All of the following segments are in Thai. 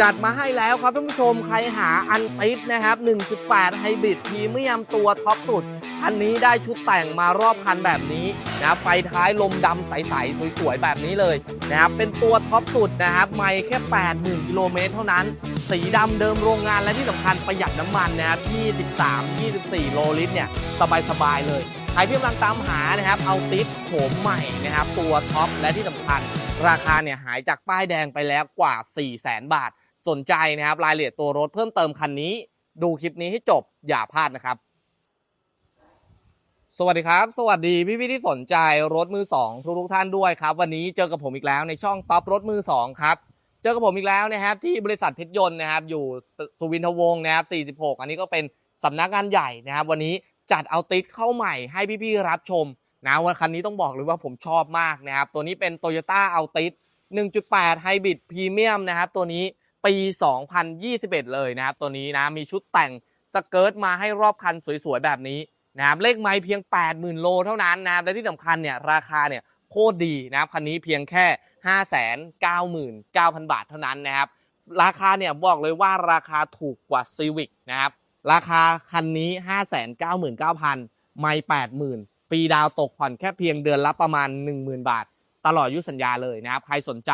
จัดมาให้แล้วครับท่านผู้ชมใครหาอันติดนะครับ 1.8 ไฮบริดพรีเมียมตัวท็อปสุด คันนี้ได้ชุดแต่งมารอบคันแบบนี้นะครับไฟท้ายลมดำใส ๆ สวย ๆ แบบนี้เลยนะครับ เป็นตัวท็อปสุดนะครับไม่แค่ 80,000 กิโลเมตรเท่านั้น สีดำเดิมโรงงานและที่สำคัญประหยัดน้ำมันนะครับ23-24 โลลิตรเนี่ย สบาย ๆ เลยใครที่กำลังตามหานะครับ เอาติดโฉมใหม่นะครับ ตัวท็อปและที่สำคัญ ราคาเนี่ยหายจากป้ายแดงไปแล้วกว่า 4 0 0แสนบาท สนใจนะครับรายละเอียดตัวรถเพิ่มเติมคันนี้ ดูคลิปนี้ให้จบอย่าพลาดนะครับ สวัสดีครับ สวัสดีพี่พี่ที่สนใจรถมือสองทุกทุกท่านด้วยครับ วันนี้เจอกับผมอีกแล้วในช่องท็อปรถมือสองครับเจอกับผมอีกแล้วนะครับ ที่บริษัทเพชรยนต์นะครับ อยู่สุวินทวงศ์นะครับ 46 อันนี้ก็เป็นสำนักงานใหญ่นะครับ วันนี้จัดเอาติดเข้าใหม่ให้พี่ๆรับชมนะวันคันนี้ต้องบอกเลยว่าผมชอบมากนะครับ ตัวนี้เป็น Toyota a l t i s 1.8 Hybrid Premium นะครับ ตัวนี้ ปี 2021 เลยนะครับตัวนี้นะมีชุดแต่งสเกิร์ตมาให้รอบคันสวยๆ แบบนี้นะครับเลขไม้เพียง 80,000 โลเท่านั้นนะครับและที่สำคัญเนี่ยราคาเนี่ยโคตรดีนะครับคันนี้เพียงแค่ 599,000 บาทเท่านั้นนะครับราคาเนี่ยบอกเลยว่าราคาถูกกว่า Civic นะครับราคาคันนี้ 599,000 ไม่ 80,000ฟรีดาวตกผ่อนแค่เพียงเดือนละประมาณ 10,000 บาท ตลอดอายุสัญญาเลยนะครับใครสนใจ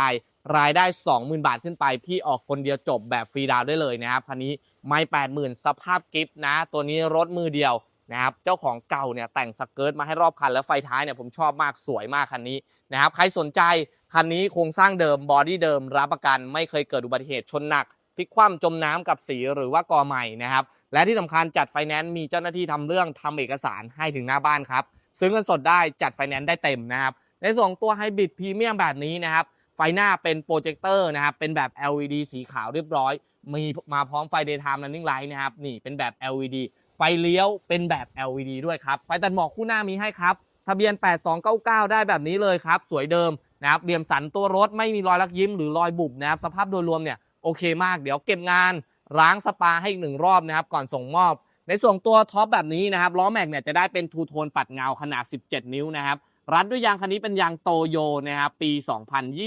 รายได้ 20,000 บาทขึ้นไป พี่ออกคนเดียวจบแบบฟรีดาวได้เลยนะครับคันนี้ไม่ 80,000 สภาพกิฟต์นะ ตัวนี้รถมือเดียวนะครับเจ้าของเก่าเนี่ยแต่งสเกิร์ตมาให้รอบคันแล้วไฟท้ายเนี่ยผมชอบมากสวยมากคันนี้นะครับใครสนใจคันนี้โครงสร้างเดิมบอดี้เดิมรับประกันไม่เคยเกิดอุบัติเหตุชนหนักพลิกคว่ำจมน้ำกับสีหรือว่ากอใหม่นะครับและที่สำคัญจัดไฟแนนซ์มีเจ้าหน้าที่ทำเรื่องทำเอกสารให้ถึงหน้าบ้านครับซื้อเงินสดได้จัดไฟแนนซ์ได้เต็มนะครับในส่วนของตัวไฮบริดพรีเมียมแบบนี้นะครับ ไฟหน้าเป็นโปรเจคเตอร์นะครับ เป็นแบบ LED สีขาวเรียบร้อย มีมาพร้อมไฟ daytime running light นะครับ นี่เป็นแบบ LED ไฟเลี้ยวเป็นแบบ LED ด้วยครับ ไฟตัดหมอกคู่หน้ามีให้ครับ ทะเบียน 8299 ได้แบบนี้เลยครับ สวยเดิมนะครับ เหลี่ยมสันตัวรถไม่มีรอยลักยิ้มหรือรอยบุบนะครับ สภาพโดยรวมเนี่ยโอเคมาก เดี๋ยวเก็บงานล้างสปาให้อีกหนึ่งรอบนะครับ ก่อนส่งมอบ ในส่วนตัวท็อปแบบนี้นะครับ ล้อแม็กเนี่ยจะได้เป็นทูโทนปัดเงาขนาด 17 นิ้วนะครับ รัดด้วยยางคันนี้เป็นยางโตโยนะครับปี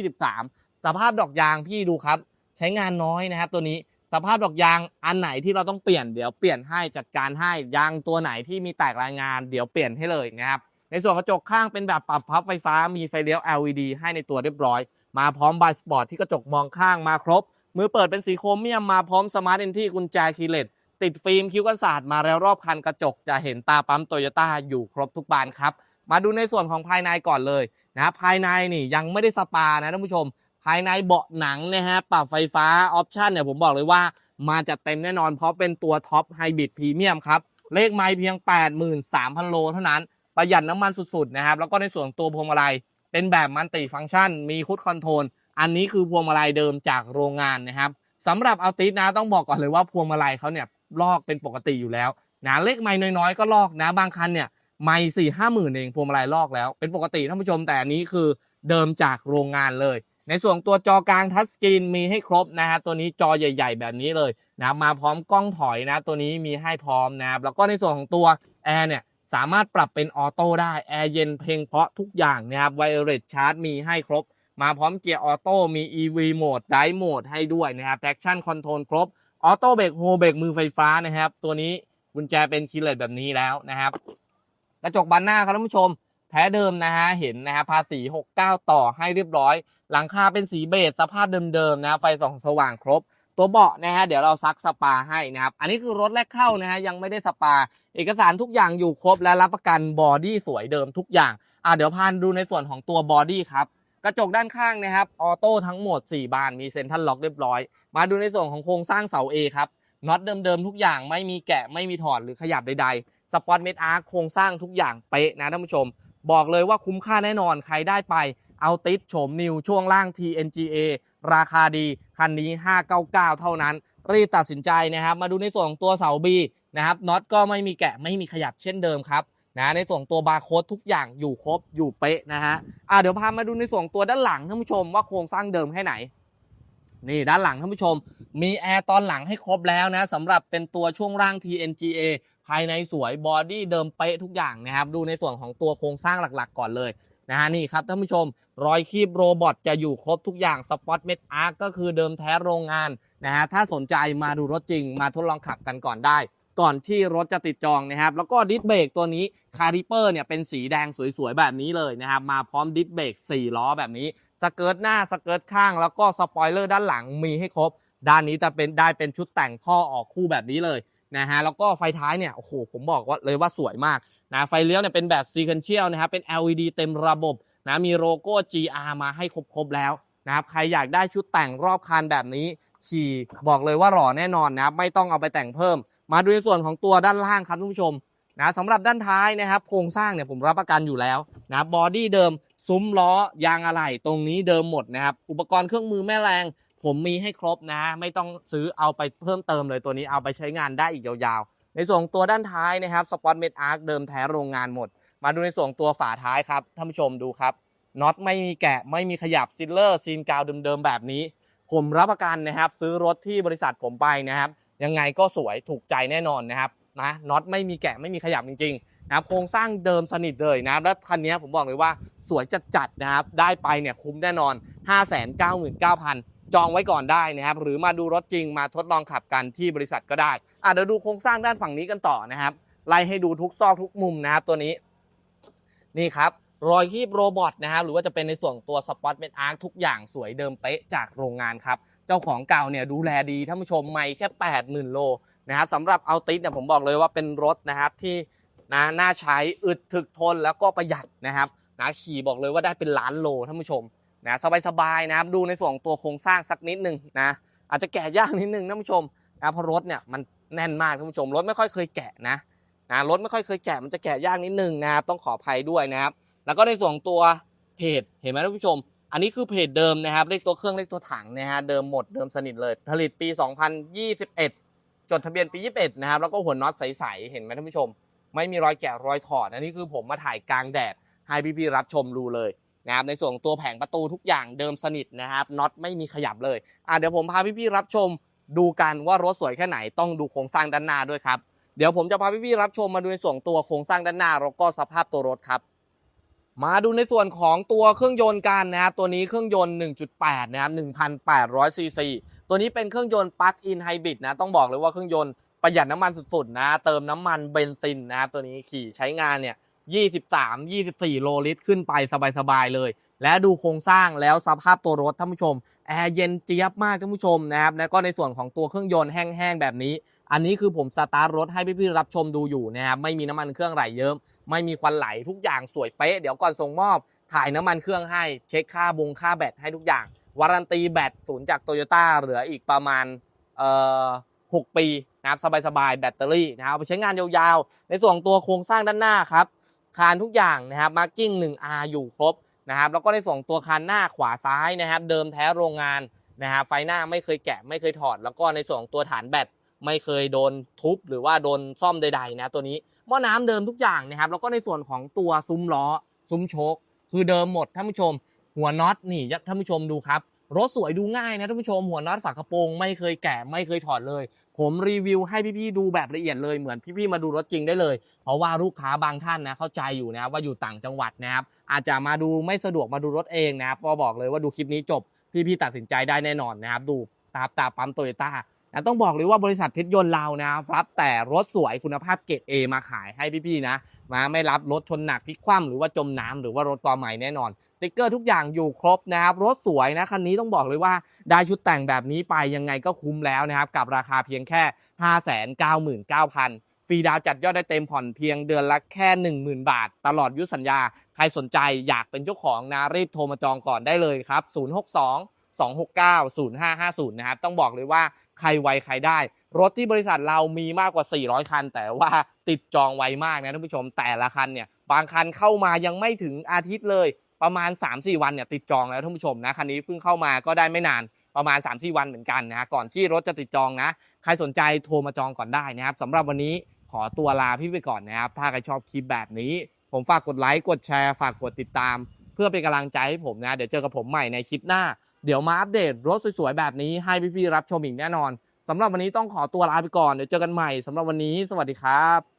2023 สภาพดอกยางพี่ดูครับ ใช้งานน้อยนะครับตัวนี้สภาพดอกยางอันไหนที่เราต้องเปลี่ยนเดี๋ยวเปลี่ยนให้จัดการให้ยางตัวไหนที่มีแตกรายงานเดี๋ยวเปลี่ยนให้เลยนะครับในส่วนกระจกข้างเป็นแบบปรับพับไฟฟ้ามีไฟเลี้ยว LED ให้ในตัวเรียบร้อย มาพร้อมบายสปอร์ตที่กระจกมองข้างมาครบ มือเปิดเป็นสีโครเมียมมาพร้อมสมาร์ทเอนที่กุญแจคีเลสติดฟิล์มคิ้วกันศาสตร์มาแล้วรอบคันกระจกจะเห็นตาปั๊มโตโยต้าอยู่ครบทุกบานครับ มาดูในส่วนของภายในก่อนเลยนะภายในนี่ยังไม่ได้สปานะท่านผู้ชม ภายในเบาะหนังนะฮะปรับไฟฟ้าออปชันเนี่ยผมบอกเลยว่ามาจัดเต็มแน่นอนเพราะเป็นตัวท็อปไฮบริดพรีเมียมครับ เลขไม้เพียง 83,000 โลเท่านั้น ประหยัดน้ำมันสุดๆนะครับ แล้วก็ในส่วนตัวพวงมาลัย เป็นแบบมันติฟังก์ชัน มีคุดคอนโทรล อันนี้คือพวงมาลัยเดิมจากโรงงานนะครับสำหรับเอัลติสนะต้องบอกก่อนเลยว่าพวงมาลัยเขาเนี่ยลอกเป็นปกติอยู่แล้วนะเลขไม้น้อยๆ ก็ลอกนะบางคันเนี่ย ไม่สี่ห้าหมื่นเองพวงมาลัยลอกแล้ว เป็นปกติท่านผู้ชมแต่อันนี้คือเดิมจากโรงงานเลย ในส่วนตัวจอกลางทัชสกรีนมีให้ครบนะฮะตัวนี้จอใหญ่ ๆ แบบนี้เลยนะมาพร้อมกล้องถอยนะ ตัวนี้มีให้พร้อมนะครับแล้วก็ในส่วนของตัวแอร์เนี่ยสามารถปรับเป็นออโต้ได้แอร์เย็นเพลงเพราะทุกอย่างนะครับไวเลสชาร์จมีให้ครบ มาพร้อมเกียร์ออโต้มี EV โหมดไดโหมดให้ด้วยนะครับ traction control ครบออโต้เบรกโฮเบรกมือไฟฟ้านะครับ ตัวนี้กุญแจเป็นคีย์เลสแบบนี้แล้วนะครับ กระจกบานหน้าครับท่านผู้ชม แท้เดิมนะฮะเห็นนะฮะภาษี 69 ต่อให้เรียบร้อย หลังคาเป็นสีเบจสภาพเดิมๆนะไฟส่องสว่างครบ ตัวเบาะนะฮะเดี๋ยวเราซักสปาให้นะครับ อันนี้คือรถแรกเข้านะฮะยังไม่ได้สปา เอกสารทุกอย่างอยู่ครบและรับประกันบอดี้สวยเดิมทุกอย่างอะเดี๋ยวพานดูในส่วนของตัวบอดี้ครับกระจกด้านข้างนะครับออโต้ทั้งหมด 4 บานมีเซ็นทรัลล็อกเรียบร้อย มาดูในส่วนของโครงสร้างเสา A ครับน็อตเดิมๆทุกอย่างไม่มีแกะไม่มีถอดหรือขยับใดๆ สปอตเมทอาร์โครงสร้างทุกอย่างเป๊ะนะท่านผู้ชม บอกเลยว่าคุ้มค่าแน่นอนใครได้ไปเอาติดโฉมนิวช่วงล่าง TNGA ราคาดีคันนี้ 599 เท่านั้น รีบตัดสินใจนะครับ มาดูในส่วนของตัวเสา B นะครับน็อตก็ไม่มีแกะไม่มีขยับเช่นเดิมครับนะในส่วนตัวบาร์โค้ดทุกอย่างอยู่ครบอยู่เป๊ะนะฮะอะเดี๋ยวพามาดูในส่วนตัวด้านหลังท่านผู้ชมว่าโครงสร้างเดิมแค่ไหน นี่ด้านหลังท่านผู้ชม มีแอร์ตอนหลังให้ครบแล้วนะสำหรับเป็นตัวช่วงล่าง TNGA ภายในสวยบอดี้เดิมเป๊ะทุกอย่างนะครับดูในส่วนของตัวโครงสร้างหลักๆ ก่อนเลยนะฮะนี่ครับท่านผู้ชม รอยคีบโรบอทจะอยู่ครบทุกอย่างสปอตเม็ดอาร์ก็คือเดิมแท้โรงงานนะฮะถ้าสนใจมาดูรถจริงมาทดลองขับกันก่อนได้ ก่อนที่รถจะติดจองนะครับ แล้วก็ดิสเบรกตัวนี้คาริเปอร์เนี่ยเป็นสีแดงสวยๆ แบบนี้เลยนะครับ มาพร้อมดิสเบรก4 ล้อแบบนี้ สเกิร์ตหน้าสเกิร์ตข้าง แล้วก็สปอยเลอร์ด้านหลังมีให้ครบ ด้านนี้จะเป็นได้เป็นชุดแต่งท่อออกคู่แบบนี้เลย นะฮะแล้วก็ไฟท้ายเนี่ยโอ้โหผมบอกว่าเลยว่าสวยมากนะไฟเลี้ยวเนี่ยเป็นแบบซีเค n นเชียลนะครับเป็น LED เต็มระบบนะมีโลโก้ GR มาให้ครบๆแล้วนะครับใครอยากได้ชุดแต่งรอบคันแบบนี้ ขี่บอกเลยว่าหล่อแน่นอนนะครับไม่ต้องเอาไปแต่งเพิ่ม มาดูในส่วนของตัวด้านล่างครับท่านผู้ชมนะสำหรับด้านท้ายนะครับโครงสร้างเนี่ยผมรับประกันอยู่แล้วนะบอดี้เดิมซุ้มล้อยางอะไหล่ตรงนี้เดิมหมดนะครับอุปกรณ์เครื่องมือแม่แรง ผมมีให้ครบนะ ไม่ต้องซื้อเอาไปเพิ่มเติมเลยตัวนี้เอาไปใช้งานได้อีกยาวๆ ในส่วนตัวด้านท้ายนะครับสปอตเมดอาร์คเดิมแท้โรงงานหมด มาดูในส่วนตัวฝาท้ายครับท่านผู้ชมดูครับน็อตไม่มีแกะไม่มีขยับซิลเลอร์ซีนกาวเดิมๆแบบนี้ ผมรับประกันนะครับ ซื้อรถที่บริษัทผมไปนะครับ ยังไงก็สวยถูกใจแน่นอนนะครับนะน็อตไม่มีแกะไม่มีขยับจริงๆนะครับโครงสร้างเดิมสนิทเลยนะครับแล้วคันนี้ผมบอกเลยว่าสวยจัดๆนะครับได้ไปเนี่ยคุ้มแน่นอน 599,000 จองไว้ก่อนได้นะครับ หรือมาดูรถจริงมาทดลองขับกันที่บริษัทก็ได้อะเดี๋ยวดูโครงสร้างด้านฝั่งนี้กันต่อนะครับไล่ให้ดูทุกซอกทุกมุมนะครับตัวนี้ นี่ครับรอยคีบโรบอทนะครับหรือว่าจะเป็นในส่วนตัวสปอตเมดอาร์ทุกอย่างสวยเดิมเป๊ะจากโรงงานครับ เจ้าของเก่าเนี่ยดูแลดีท่านผู้ชมไม่แค่ 80,000 โลนะครับสำหรับเอาติสเนี่ยผมบอกเลยว่าเป็นรถนะครับที่นะน่าใช้อึดถึกทนแล้วก็ประหยัดนะครับนะขี่บอกเลยว่าได้เป็นล้านโลท่านผู้ชม นะสบายๆนะครับดูในส่วนของตัวโครงสร้างสักนิดหนึ่งนะอาจจะแกะยากนิดนึงท่านผู้ชมนะเพราะรถเนี่ยมันแน่นมากท่านผู้ชมรถไม่ค่อยเคยแกะนะนะรถไม่ค่อยเคยแกะมันจะแกะยากนิดนึงนะครับต้องขออภัยด้วยนะครับ แล้วก็ในส่วนของตัวเพจเห็นไหมท่านผู้ชม อันนี้คือเพจเดิมนะครับเลขตัวเครื่องเลขตัวถังนะฮะเดิมหมดเดิมสนิทเลย ผลิตปี 2021 จดทะเบียนปี 21 นะครับแล้วก็หัวน็อตใสๆเห็นไหมท่านผู้ชม ไม่มีรอยแกะรอยถอดอันนี้คือผมมาถ่ายกลางแดดให้พี่ๆรับชมดูเลย นะครับในส่วนตัวแผงประตูทุกอย่างเดิมสนิทนะครับน็อตไม่มีขยับเลยอะเดี๋ยวผมพาพี่ๆรับชมดูกันว่ารถสวยแค่ไหนต้องดูโครงสร้างด้านหน้าด้วยครับเดี๋ยวผมจะพาพี่ๆรับชมมาดูในส่วนตัวโครงสร้างด้านหน้าแล้วก็สภาพตัวรถครับ มาดูในส่วนของตัวเครื่องยนต์กันนะครับตัวนี้เครื่องยนต์ 1.8 นะครับ 1,800 ซีซี ตัวนี้เป็นเครื่องยนต์ปลั๊กอินไฮบริดนะ ต้องบอกเลยว่าเครื่องยนต์ประหยัดน้ำมันสุดๆนะ เติมน้ำมันเบนซินนะครับตัวนี้ขี่ใช้งานเนี่ย 23 24 โลลิตรขึ้นไปสบายๆเลย และดูโครงสร้างแล้วสภาพตัวรถท่านผู้ชมแอร์เย็นเจี๊ยบมากท่านผู้ชมนะครับแล้วก็ในส่วนของตัวเครื่องยนต์แห้งๆแบบนี้ อันนี้คือผมสตาร์ทรถให้พี่ๆรับชมดูอยู่นะครับไม่มีน้ำมันเครื่องไหลเยิ้มไม่มีควันไหลทุกอย่างสวยเป๊ะเดี๋ยวก่อนส่งมอบ ถ่ายน้ำมันเครื่องให้เช็คค่าบงค่าแบตให้ทุกอย่างวารันตีแบตศูนย์จากโตโยต้าเหลืออีกประมาณเอ่อหกปีนะครับสบายๆแบตเตอรี่นะครับไปใช้งานยาวๆ ในส่วนของตัวโครงสร้างด้านหน้าครับ คานทุกอย่างนะครับมาร์กิ้ง 1R อยู่ครบนะครับแล้วก็ในส่วนของตัวคานหน้าขวาซ้ายนะครับ เดิมแท้โรงงานนะครับไฟหน้าไม่เคยแกะไม่เคยถอด แล้วก็ในส่วนของตัวฐานแบตไม่เคยโดนทุบหรือว่าโดนซ่อมใดๆนะตัวนี้หม้อน้ำเดิมทุกอย่างนะครับ แล้วก็ในส่วนของตัวซุ้มล้อ ซุ้มโชคคือเดิมหมดท่านผู้ชม หัวน็อตนี่ท่านผู้ชมดูครับรถสวยดูง่ายนะท่านผู้ชมหัวน็อตฝากระโปรงไม่เคยแกะไม่เคยถอดเลย ผมรีวิวให้พี่ๆดูแบบละเอียดเลยเหมือนพี่ๆมาดูรถจริงได้เลย เพราะว่าลูกค้าบางท่านนะเข้าใจอยู่นะว่าอยู่ต่างจังหวัดนะครับอาจจะมาดูไม่สะดวกมาดูรถเองนะครับก็บอกเลยว่าดูคลิปนี้จบพี่ๆตัดสินใจได้แน่นอนนะครับดูตาตาปั๊มโตโยต้านะต้องบอกเลยว่าบริษัทเพชรยนต์เรานะครับแต่รถสวยคุณภาพเกรด A มาขายให้พี่ๆนะมาไม่รับรถชนหนักพลิกคว่ำหรือว่าจมน้ำหรือว่ารถตัวใหม่แน่นอน ติ๊กเกอร์ทุกอย่างอยู่ครบนะครับรถสวยนะคันนี้ต้องบอกเลยว่าได้ชุดแต่งแบบนี้ไปยังไงก็คุ้มแล้วนะครับกับราคาเพียงแค่ 599,000ฟรีดาวน์จัดยอดได้เต็มผ่อนเพียงเดือนละแค่ 10,000 บาท ตลอดยุสัญญา ใครสนใจอยากเป็นเจ้าของนะรีบโทรมาจองก่อนได้เลยครับ 062 269 0550 นะครับ ต้องบอกเลยว่าใครไวใครได้ รถที่บริษัทเรามีมากกว่า 400 คัน แต่ว่าติดจองไวมากนะท่านผู้ชมแต่ละคันเนี่ย บางคันเข้ามายังไม่ถึงอาทิตย์เลย ประมาณ 3-4 วันเนี่ยติดจองแล้วท่านผู้ชมนะคันนี้เพิ่งเข้ามาก็ได้ไม่นานประมาณ 3-4 วันเหมือนกันนะก่อนที่รถจะติดจองนะ ใครสนใจโทรมาจองก่อนได้นะครับสำหรับวันนี้ขอตัวลาพี่ไปก่อนนะครับ ถ้าใครชอบคลิปแบบนี้ ผมฝากกดไลค์กดแชร์ฝากกดติดตาม เพื่อเป็นกำลังใจให้ผมนะ เดี๋ยวเจอกับผมใหม่ในคลิปหน้า เดี๋ยวมาอัปเดตรถสวยๆแบบนี้ให้พี่ๆรับชมอีกแน่นอนสำหรับวันนี้ต้องขอตัวลาไปก่อนเดี๋ยวเจอกันใหม่สำหรับวันนี้ สวัสดีครับ